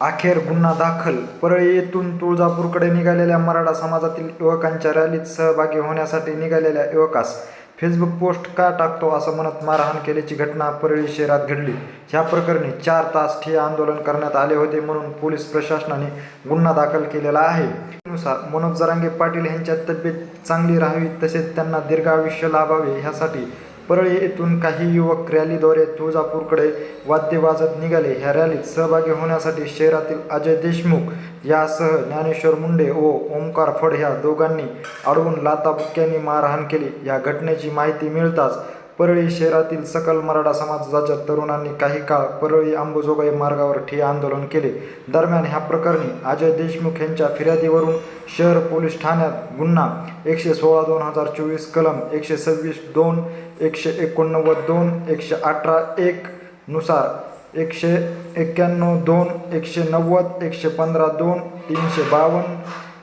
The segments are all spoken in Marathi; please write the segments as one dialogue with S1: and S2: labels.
S1: अखेर गुन्हा दाखल. परळी येथून तुळजापूरकडे निघालेल्या मराठा समाजातील युवकांच्या रॅलीत सहभागी होण्यासाठी निघालेल्या युवकास फेसबुक पोस्ट का टाकतो असं म्हणत मारहाण केल्याची घटना परळी शहरात घडली. ह्या प्रकरणी चार तास ठिय्या आंदोलन करण्यात आले होते म्हणून पोलीस प्रशासनाने गुन्हा दाखल केलेला आहे. नुसार मनोज जरांगे पाटील यांच्या तब्येत चांगली राहावी तसेच त्यांना दीर्घ आयुष्य लाभावे ह्यासाठी परळी येथून काही युवक रॅलीद्वारे तुळजापूरकडे वाद्य वाजत निघाले. ह्या रॅलीत सहभागी होण्यासाठी शहरातील अजय देशमुख यासह ज्ञानेश्वर मुंडे व ओमकार फड ह्या दोघांनी अडवून लाताबुक्क्यांनी मारहाण केली. या घटनेची माहिती मिळताच परळी शहरातील सकल मराठा समाजाच्या तरुणांनी काही काळ परळी अंबुजोगाई मार्गावर ठिय आंदोलन केले. दरम्यान ह्या प्रकरणी अजय देशमुख यांच्या फिर्यादीवरून शहर पोलीस ठाण्यात गुन्हा. एकशे सोळा दोन हजार चोवीस कलम एकशे सव्वीस दोन एकशे एकोणनव्वद दोन एकशे अठरा एक नुसार एकशे एक्क्याण्णव दोन एकशे नव्वद एकशे पंधरा दोन तीनशे बावन्न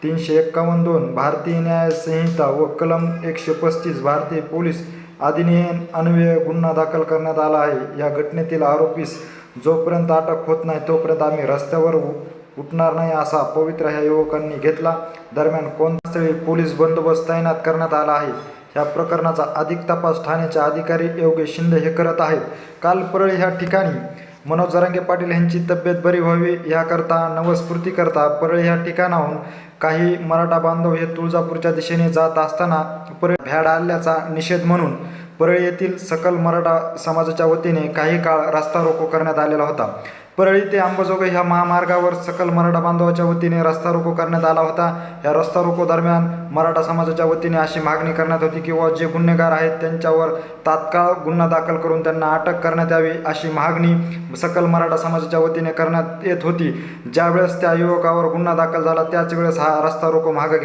S1: तीनशे एक्कावन्न दोन भारतीय न्याय संहिता व कलम एकशे पस्तीस भारतीय पोलीस अधिनियम अन्वये गुन्हा दाखल करण्यात आला आहे. या घटनेतील आरोपीस जोपर्यंत अटक होत नाही तोपर्यंत आम्ही रस्त्यावर उठणार नाही असा पवित्र ह्या युवकांनी घेतला. दरम्यान कोणत्यास्थळी पोलीस बंदोबस्त तैनात करण्यात आला आहे. या प्रकरणाचा अधिक तपास ठाण्याचे अधिकारी योगेश शिंदे हे करत आहेत. काल परळी ह्या ठिकाणी मनोज जरांगे पाटील यांची तब्येत बरी व्हावी याकरता नवस्फूर्तीकरता परळी ह्या ठिकाणाहून काही मराठा बांधव हे तुळजापूरच्या दिशेने जात असताना परळी भ्याड आल्याचा निषेध म्हणून परळी येथील सकल मराठा समाजाच्या वतीने काही काळ रस्ता रोको करण्यात आलेला होता. परळी ते अंबाजोगाई ह्या महामार्गावर सकल मराठा बांधवाच्या वतीने रस्ता रोको करण्यात आला होता. या रस्ता रोको दरम्यान मराठा समाजाच्या वतीने अशी मागणी करण्यात होती किंवा जे गुन्हेगार आहेत त्यांच्यावर तात्काळ गुन्हा दाखल करून त्यांना अटक करण्यात यावी अशी मागणी सकल मराठा समाजाच्या वतीने करण्यात येत होती. ज्यावेळेस त्या युवकावर गुन्हा दाखल झाला त्याच वेळेस हा रस्ता रोको मागं घेण्यात